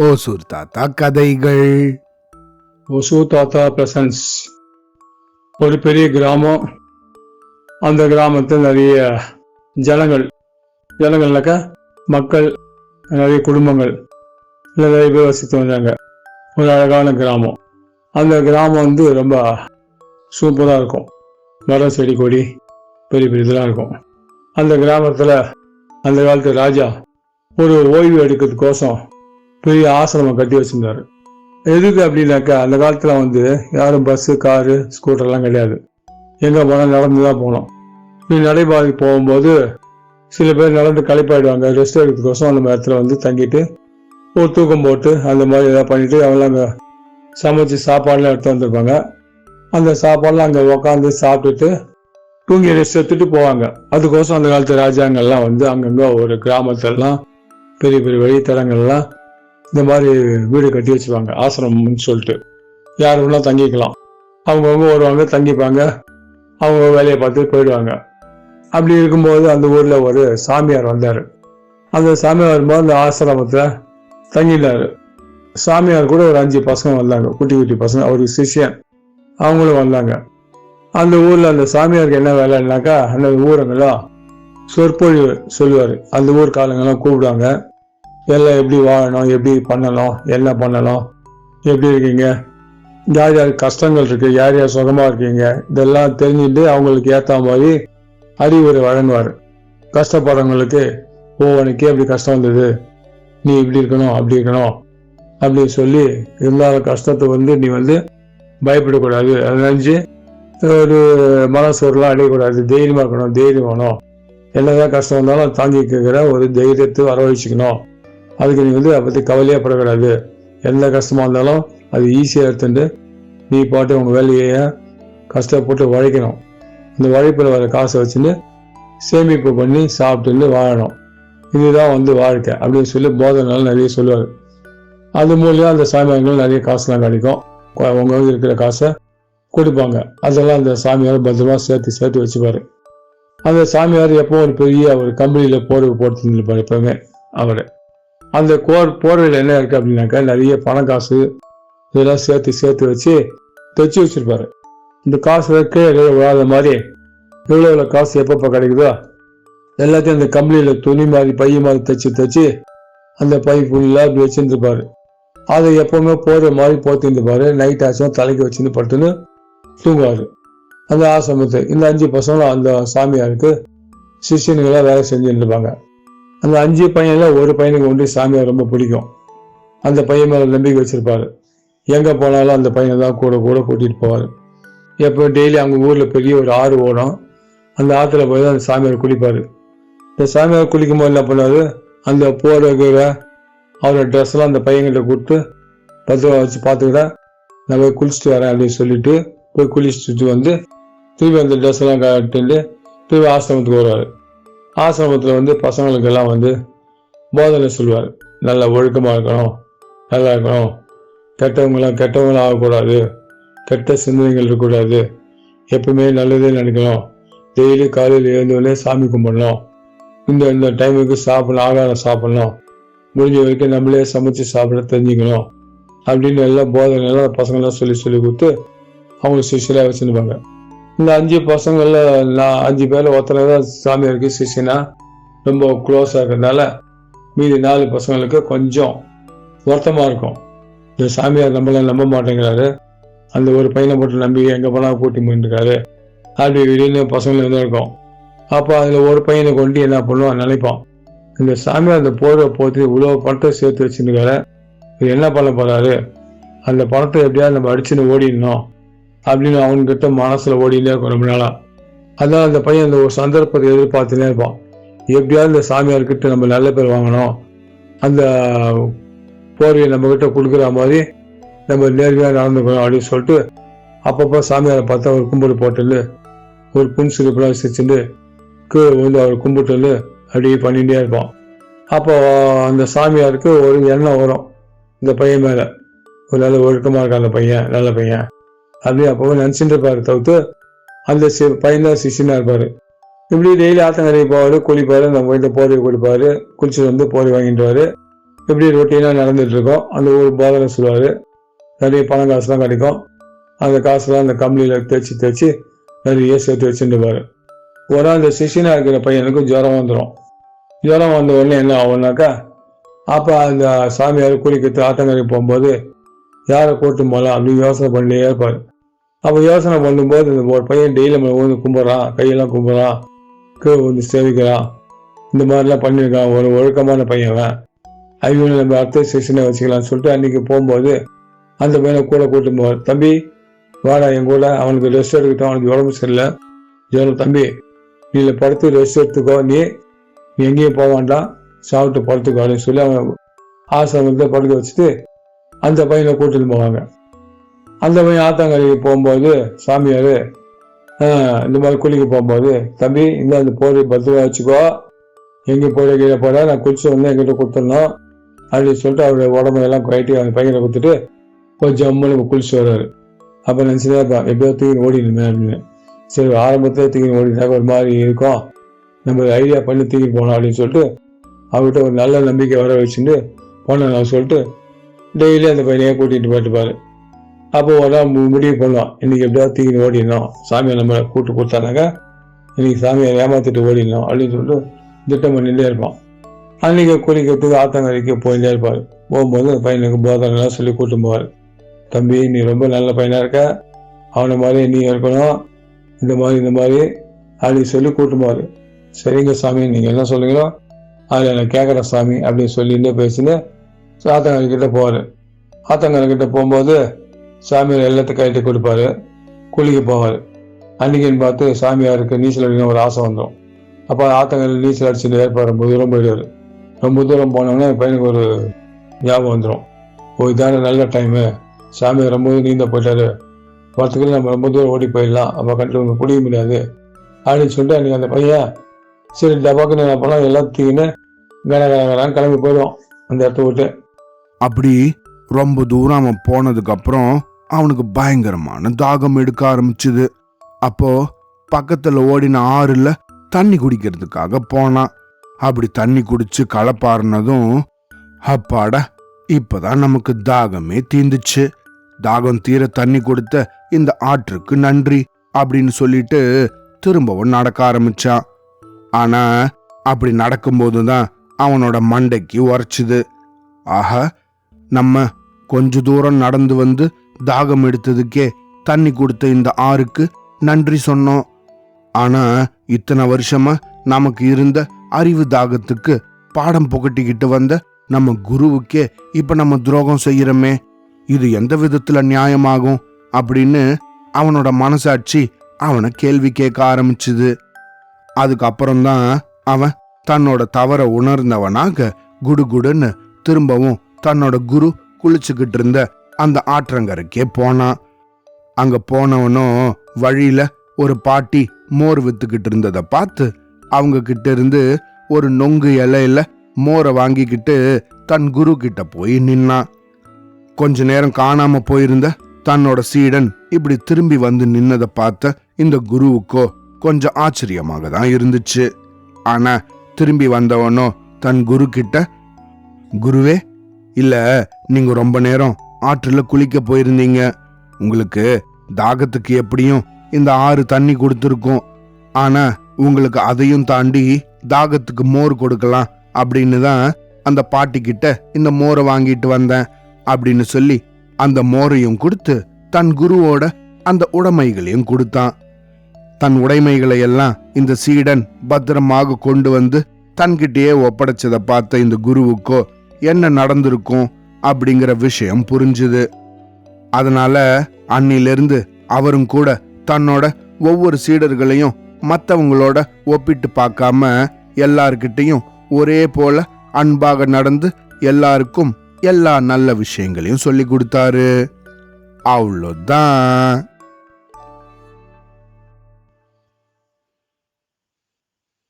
ஓசூர் தாத்தா கதைகள். ஒசு தாத்தா பிரசன்ஸ். ஒரு பெரிய கிராமம். அந்த கிராமத்தில் நிறைய ஜனங்கள். ஜனங்கள்னாக்கா மக்கள் நிறைய குடும்பங்கள். நிறைய பேர் வசித்து வந்தாங்க. ஒரு அழகான கிராமம். அந்த கிராமம் வந்து ரொம்ப சூப்பராக இருக்கும். மரம் செடி கொடி பெரிய பெரிய இதெல்லாம் இருக்கும். அந்த கிராமத்தில் அந்த காலத்து ராஜா ஒரு ஓய்வு எடுக்கிறதுக்கோசம் பெரிய ஆசிரமம் கட்டி வச்சுருந்தார். எதுக்கு அப்படின்னாக்கா அந்த காலத்தில் வந்து யாரும் பஸ்ஸு காரு ஸ்கூட்டர்லாம் கிடையாது. எங்கே போனால் நடந்து தான் போனோம் நீ நடைபாதை போகும்போது சில பேர் நடந்து களைப்பாயிடுவாங்க. ரெஸ்ட் எடுக்கிறதுக்கோசம் அந்த இடத்துல வந்து தங்கிட்டு ஒரு தூக்கம் போட்டு அந்த மாதிரி எதாவது பண்ணிவிட்டு அவங்களாம் அங்கே சமைச்சு சாப்பாடுலாம் எடுத்து வந்திருப்பாங்க. அந்த சாப்பாடுலாம் அங்கே உக்காந்து சாப்பிட்டுட்டு தூங்கி ரெஸ்ட் எடுத்துட்டு போவாங்க. அதுக்கோசம் அந்த காலத்து ராஜாங்கள்லாம் வந்து அங்கங்கே ஒரு கிராமத்திலலாம் பெரிய பெரிய வழித்தலங்கள்லாம் இந்த மாதிரி வீடு கட்டி வச்சுருவாங்க ஆசிரமம்னு சொல்லிட்டு. யார் வேணால் தங்கிக்கலாம். அவங்கவுங்க வருவாங்க தங்கிப்பாங்க. அவங்க வேலையை பார்த்து போயிடுவாங்க. அப்படி இருக்கும்போது அந்த ஊரில் ஒரு சாமியார் வந்தார். அந்த சாமியார் வரும்போது அந்த ஆசிரமத்தில் தங்கினார். சாமியார் கூட ஒரு அஞ்சு பசங்க வந்தாங்க குட்டி குட்டி பசங்க அவருக்கு சிஷ்யன். அவங்களும் வந்தாங்க. அந்த ஊரில் அந்த சாமியாருக்கு என்ன வேலைன்னாக்கா அந்த ஊருங்கெல்லாம் சொற்பொழிவு சொல்லுவார். அந்த ஊர் காலங்கள்லாம் கூப்பிடுவாங்க. எல்லாம் எப்படி வாழணும் எப்படி பண்ணணும் என்ன பண்ணணும் எப்படி இருக்கீங்க? யார் யார் கஷ்டங்கள் இருக்கு யார் யார் சுகமாக இருக்கீங்க? இதெல்லாம் தெரிஞ்சுட்டு அவங்களுக்கு ஏற்ற மாதிரி அறிவுரை வழங்குவார். கஷ்டப்படுறவங்களுக்கு ஓ உனக்கே இப்படி கஷ்டம் வந்தது. நீ இப்படி இருக்கணும் அப்படி இருக்கணும். அப்படின்னு சொல்லி இருந்தால கஷ்டத்தை வந்து நீ வந்து பயப்படக்கூடாது. அதை நினச்சி ஒரு மனசோர்லாம் அடையக்கூடாது. தைரியமாக இருக்கணும் தைரியம் வேணும். என்னதான் கஷ்டம் வந்தாலும் தாங்கிக்கிற ஒரு தைரியத்தை வரவழைச்சிக்கணும். அதுக்கு நீ வந்து அதை பற்றி கவலையே படக்கூடாது. எந்த கஷ்டமாக இருந்தாலும் அது ஈஸியாக எடுத்துட்டு நீ பாட்டு உங்கள் வேலையை கஷ்டப்பட்டு உழைக்கணும். இந்த உழைப்பில் வர காசை வச்சுன்னு சேமிப்பு பண்ணி சாப்பிட்டுன்னு வாழணும். இதுதான் வந்து வாழ்க்கை அப்படின்னு சொல்லி போதனால் நிறைய சொல்லுவார். அது மூலியம் அந்த சாமியார்கள் நிறைய காசுலாம் கிடைக்கும். அவங்க இருக்கிற காசை கொடுப்பாங்க. அதெல்லாம் அந்த சாமியார் பத்திரமா சேர்த்து சேர்த்து வச்சுப்பாரு. அந்த சாமியார் எப்போ ஒரு பெரிய ஒரு கம்பெனியில் போர்வை போட்டு இருப்பார் எப்பவுமே அவர். அந்த கோர் போர்வையில் என்ன இருக்கு அப்படின்னாக்கா நிறைய பணம் காசு இதெல்லாம் சேர்த்து சேர்த்து வச்சு தைச்சி வச்சிருப்பாரு. இந்த காசு கீழே விழாத மாதிரி எவ்வளோ எவ்வளோ காசு எப்பப்போ கிடைக்குதோ எல்லாத்தையும் அந்த கம்பெனியில் துணி மாதிரி பைய மாதிரி தச்சு தச்சு அந்த பை ஃபுல்லாக அப்படி வச்சுருந்துருப்பாரு. அதை எப்பவுமே போடுற மாதிரி போத்திருந்துப்பார் நைட் ஆச்சும் தலைக்கு வச்சுன்னு படுத்துன்னு தூங்குவார். அந்த ஆசிரமத்தை இந்த அஞ்சு பசங்களும் அந்த சாமியாருக்கு சிஷியன்களாக வேலை செஞ்சுட்டு இருப்பாங்க அந்த அஞ்சு பையனில் ஒரு பையனுக்கு ஒன்று சாமியார் ரொம்ப பிடிக்கும். அந்த பையன் மேலே நம்பிக்கை வச்சுருப்பாரு. எங்கே போனாலும் அந்த பையனை தான் கூட கூட கூட்டிகிட்டு போவார். எப்போ டெய்லி அவங்க ஊரில் பெரிய ஒரு ஆறு ஓடும். அந்த ஆற்றுல போய் தான் அந்த சாமியார் குளிப்பார். இந்த சாமியார் குளிக்கும் போது என்ன பண்ணாரு? அந்த போகிற அவரோட ட்ரெஸ் எல்லாம் அந்த பையன்கிட்ட கொடுத்து பத்திரமா வச்சு பார்த்துக்கிட்ட நான் போய் குளிச்சுட்டு வரேன் அப்படின்னு சொல்லிட்டு போய் குளிச்சுட்டு வந்து திருப்பி அந்த ட்ரெஸ் எல்லாம் கட்டிட்டு திருப்பி ஆசிரமத்துக்கு வருவார். ஆசிரமத்தில் வந்து பசங்களுக்கெல்லாம் வந்து போதனை சொல்லுவார். நல்லா ஒழுக்கமாக இருக்கணும் நல்லா இருக்கணும். கெட்டவங்களாம் கெட்டவங்களாம் ஆகக்கூடாது. கெட்ட சிந்தனைகள் இருக்கக்கூடாது. எப்பவுமே நல்லதே நினைக்கணும். டெய்லி காலையில் எழுந்தோடனே சாமி கும்பிடணும். இந்த இந்த டைமுக்கு சாப்பிடணும் ஆகாரம் சாப்பிடணும். முடிஞ்ச வரைக்கும் நம்மளே சமைச்சு சாப்பிட தெரிஞ்சுக்கணும். அப்படின்னு எல்லாம் போதனை எல்லாம் பசங்களாம் சொல்லி சொல்லி கொடுத்து அவங்களுக்கு சிஷியராக வச்சுருப்பாங்க. இந்த அஞ்சு பசங்களில் நான் அஞ்சு பேரில் ஒருத்தனை தான் சாமியாருக்கு சிஷினா ரொம்ப க்ளோஸாக இருக்கிறதுனால மீதி நாலு பசங்களுக்கு கொஞ்சம் வருத்தமாக இருக்கும். இந்த சாமியார் நம்மளை நம்ப மாட்டேங்கிறாரு. அந்த ஒரு பையனை மட்டும் நம்பி எங்கே போனால் கூட்டி போயிருக்காரு அப்படி இப்படின்னு பசங்களை தான் இருக்கும். அப்போ அதில் ஒரு பையனை கொண்டு என்ன பண்ணுவோம் நினைப்பான். இந்த சாமியார் அந்த போர்வை போட்டு இவ்வளோ பணத்தை சேர்த்து வச்சுருக்காரு. இது என்ன பண்ண போகிறாரு அந்த பணத்தை எப்படியாவது நம்ம அடிச்சுன்னு ஓடிடணும். அப்படின்னு அவன்கிட்ட மனசில் ஓடினே இருக்கும் ரொம்ப நாளாக அதான் அந்த பையன் அந்த ஒரு சந்தர்ப்பத்தை எதிர்பார்த்துனே இருப்பான். எப்படியாவது இந்த சாமியார்கிட்ட நம்ம நல்ல பேர் வாங்கணும். அந்த போர்வையை நம்ம கொடுக்குற மாதிரி நம்ம நேர்மையாக நடந்துக்கணும் அப்படின்னு சொல்லிட்டு அப்பப்போ சாமியாரை பார்த்தா ஒரு கும்பிடு போட்டுன்னு ஒரு புன் சிரிப்புலாம் சிரிச்சுட்டு கீழே வந்து அவர் கும்பிட்டுன்னு அப்படியே பண்ணிகிட்டே இருப்பான். அப்போ அந்த சாமியாருக்கு ஒரு எண்ணம் வரும். இந்த பையன் மேலே. ஒரு நல்ல ஒழுக்கமாக இருக்கான் அந்த பையன் நல்ல பையன். அப்படி அப்போ நினச்சிட்டு இருப்பாரு தவிர்த்து அந்த சி- பையன் தான் இருப்பார். இருப்பாரு இப்படி டெய்லி ஆத்தங்கரைக்கு போவார் குளிப்பார் நம்ம வீட்டில் போர்வை குளிப்பார் குளிச்சுட்டு வந்து போர்வை வாங்கிட்டுவார். இப்படி ரொட்டீனாக நடந்துட்டு இருக்கோம் அந்த ஒரு போதனை சொல்லுவார் நிறைய பணம் காசுலாம் கிடைக்கும். அந்த காசுலாம் அந்த கம்பெனியில் தேய்ச்சி தேய்ச்சி நிறைய சேர்த்து வச்சுருப்பாரு ஒரு அந்த சிஷியனாக இருக்கிற பையனுக்கு ஜுரம் வந்துடும் ஜுரம் வந்த உடனே என்ன ஆகும்னாக்கா அப்போ அந்த சாமியார் குளிக்கிறது ஆத்தங்கரைக்கு போகும்போது யாரை கூட்டும் போகலாம் அப்படின்னு யோசனை பண்ணியே இருப்பார். அப்போ யோசனை பண்ணும்போது இந்த ஒரு பையன் டெய்லி நம்ம வந்து கும்பிட்றான் கையெல்லாம் கும்பிட்றான் கீழே வந்து சேவிக்கிறான் இந்த மாதிரிலாம் பண்ணியிருக்கான் ஒரு ஒழுக்கமான பையன் அவன். ஐயோ நம்ம அடுத்த செஷனை வச்சுக்கலாம்னு சொல்லிட்டு அன்றைக்கி போகும்போது அந்த பையனை கூட கூட்டும் போவார். தம்பி வாடா என் கூட. அவனுக்கு ரெஸ்ட் எடுக்கட்டும். அவனுக்கு உடம்பு சரியில்லை. ஜோரம் தம்பி நீ படுத்து ரெஸ்ட் எடுத்துக்கோ. நீ நீ எங்கேயும் போக வேண்டாம். சாப்பிட்டு படுத்துக்கோ. அப்படின்னு சொல்லி அவன் ஆசிரமத்தில் படுக்க வச்சுட்டு அந்த பையனை கூட்டிட்டு போவாங்க. அந்த மாதிரி ஆத்தாங்கரைக்கு போகும்போது சாமியார் இந்த மாதிரி குளிக்க போகும்போது தம்பி இந்த அந்த போரை பத்திரமா வச்சுக்கோ. எங்கே போட கீழே போட நான் குளிச்சு வந்து எங்கிட்ட கொடுத்துடணும். அப்படின்னு சொல்லிட்டு அவருடைய உடம்பையெல்லாம் கட்டி அந்த பையனை கொடுத்துட்டு போய் ஜம்முன்னு குளிச்சு வர்றாரு. அப்போ நினச்சிதான் இருப்பான் எப்படியோ தூக்கி ஓடிடுமே அப்படின்னு. சரி ஆரம்பத்தில் தூக்கி ஓடினாக்க ஒரு மாதிரி இருக்கும். நம்ம ஐடியா பண்ணி தூக்கி போகணும் அப்படின்னு சொல்லிட்டு அவர்கிட்ட ஒரு நல்ல நம்பிக்கை வர வச்சுட்டு போனேன் நான் சொல்லிட்டு டெய்லி அந்த பையனையே கூட்டிகிட்டு போயிட்டுப்பாரு அப்போது அதான் முடிவு பண்ணோம் இன்னைக்கு எப்படியாவது தீங்கி ஓடிடணும். சாமியை நம்ம கூப்பிட்டு கொடுத்தானாக்கா இன்னைக்கு சாமியை ஏமாத்திட்டு ஓடிடணும் அப்படின்னு சொல்லிட்டு திட்டம் பண்ணிட்டே இருப்பான். அன்னைக்கு குளிக்கிறதுக்கு ஆத்தங்கரைக்கு போயிட்டே இருப்பார். போகும்போது பையனுக்கு பையனுக்கு போதனைலாம் சொல்லி கூட்டு போவார். தம்பி நீ ரொம்ப நல்ல பையனாக இருக்க. அவனை மாதிரி நீ இருக்கணும். இந்த மாதிரி இந்த மாதிரி அப்படின்னு சொல்லி கூட்டு போவார். சரிங்க சாமி நீங்கள் என்ன சொல்லுங்களோ அதில் நான் கேட்குற சாமி அப்படின்னு சொல்லிட்டு பேசின்னு ஆத்தங்கரை கிட்டே போவார். ஆத்தங்கரை கிட்டே போகும்போது சாமியார் எல்லாத்தையும் கைட்டு கொடுப்பாரு. குளிக்க போவார். அன்னைக்குன்னு பார்த்து சாமியாருக்கு நீச்சல் அடிக்கணும் ஒரு ஆசை வந்துடும் அப்போ ஆத்தங்கரையில் நீச்சல் அடிச்சுட்டு ஏற்பாடு ரொம்ப தூரம் போயிடுவார். ரொம்ப தூரம் போனோடனே என் பையனுக்கு ஒரு ஞாபகம் வந்துடும் ஓ இதான நல்ல டைமு சாமியார் ரொம்ப தூரம் நீந்த போயிட்டாரு. வரத்துக்குள்ள நம்ம ரொம்ப தூரம் ஓடி போயிடலாம். அப்போ கண்டு குடிக்க முடியாது. அப்படின்னு சொல்லிட்டு அன்றைக்கி அந்த பையன் சரி டபாக்குன்னு என்ன பண்ணலாம் எல்லாத்தையும் கன கன கிளம்பி போயிடும் அந்த இடத்த விட்டு. அப்படி ரொம்ப தூரம் அவன் போனதுக்கப்புறம் அவனுக்கு பயங்கரமான தாகம் எடுக்க ஆரம்பிச்சுது. அப்போ பக்கத்துல ஓடின ஆறுல தண்ணி குடிக்கிறதுக்காக போனான் அப்படி தண்ணி குடிச்சு களப்பாறுனதும் அப்பாடா இப்பதான் நமக்கு தாகமே தீந்துச்சு. தாகம் தீர தண்ணி கொடுத்த இந்த ஆற்றுக்கு நன்றி அப்படின்னு சொல்லிட்டு திரும்பவும் நடக்க ஆரம்பிச்சான். ஆனா அப்படி நடக்கும்போது தான் அவனோட மண்டைக்கு உரைச்சுது ஆஹா நம்ம கொஞ்ச தூரம் நடந்து வந்து தாகம் எடுத்ததுக்கே தண்ணி கொடுத்த இந்த ஆறுக்கு நன்றி சொன்னோம். ஆனா இத்தனை வருஷமா நமக்கு இருந்த அறிவு தாகத்துக்கு பாடம் புகட்டிக்கிட்டு வந்த நம்ம குருவுக்கே இப்ப நம்ம துரோகம் செய்யறோமே. இது எந்த விதத்துல நியாயமாகும் அப்படின்னு அவனோட மனசாட்சி அவனை கேள்வி கேட்க ஆரம்பிச்சுது. அதுக்கப்புறம்தான் அவன் தன்னோட தவற உணர்ந்தவனாக குடுகுடுன்னு திரும்பவும் தன்னோட குரு குளிச்சுக்கிட்டு இருந்த அந்த ஆற்றங்கரைக்கே போனான் அங்க போனவனும் வழியில ஒரு பாட்டி மோர் வித்துக்கிட்டு இருந்ததை பார்த்து அவங்க கிட்ட இருந்து ஒரு நொங்கு இலையில மோரை வாங்கிக்கிட்டு தன் குரு கிட்ட போய் நின்னான் கொஞ்ச நேரம் காணாம போயிருந்த தன்னோட சீடன் இப்படி திரும்பி வந்து நின்னதை பார்த்த இந்த குருவுக்கோ கொஞ்சம் ஆச்சரியமாக தான் இருந்துச்சு. ஆனா திரும்பி வந்தவனோ தன் குரு கிட்ட குருவே இல்ல நீங்க ரொம்ப நேரம் ஆற்றுல குளிக்க போயிருந்தீங்க. உங்களுக்கு தாகத்துக்கு எப்படியும் இந்த ஆறு தண்ணி கொடுத்துருக்கும். ஆனா உங்களுக்கு அதையும் தாண்டி தாகத்துக்கு மோர் கொடுக்கலாம் அப்படின்னு தான் அந்த பாட்டி கிட்ட இந்த மோரை வாங்கிட்டு வந்தேன் அப்படின்னு சொல்லி அந்த மோரையும் கொடுத்து தன் குருவோட அந்த உடைமைகளையும் கொடுத்தான். தன் உடைமைகளை எல்லாம் இந்த சீடன் பத்திரமாக கொண்டு வந்து தன்கிட்டயே ஒப்படைச்சதை பார்த்த இந்த குருவுக்கோ என்ன நடந்திருக்கும்? அப்படிங்கிற விஷயம் புரிஞ்சுது. அதனால அன்னிலிருந்து அவரும் கூட தன்னோட ஒவ்வொரு சீடர்களையும் மற்றவங்களோட ஒப்பிட்டு பார்க்காம எல்லார்கிட்டையும் ஒரே போல அன்பாக நடந்து எல்லாருக்கும் எல்லா நல்ல விஷயங்களையும் சொல்லி கொடுத்தாரு. அவ்வளோதான்.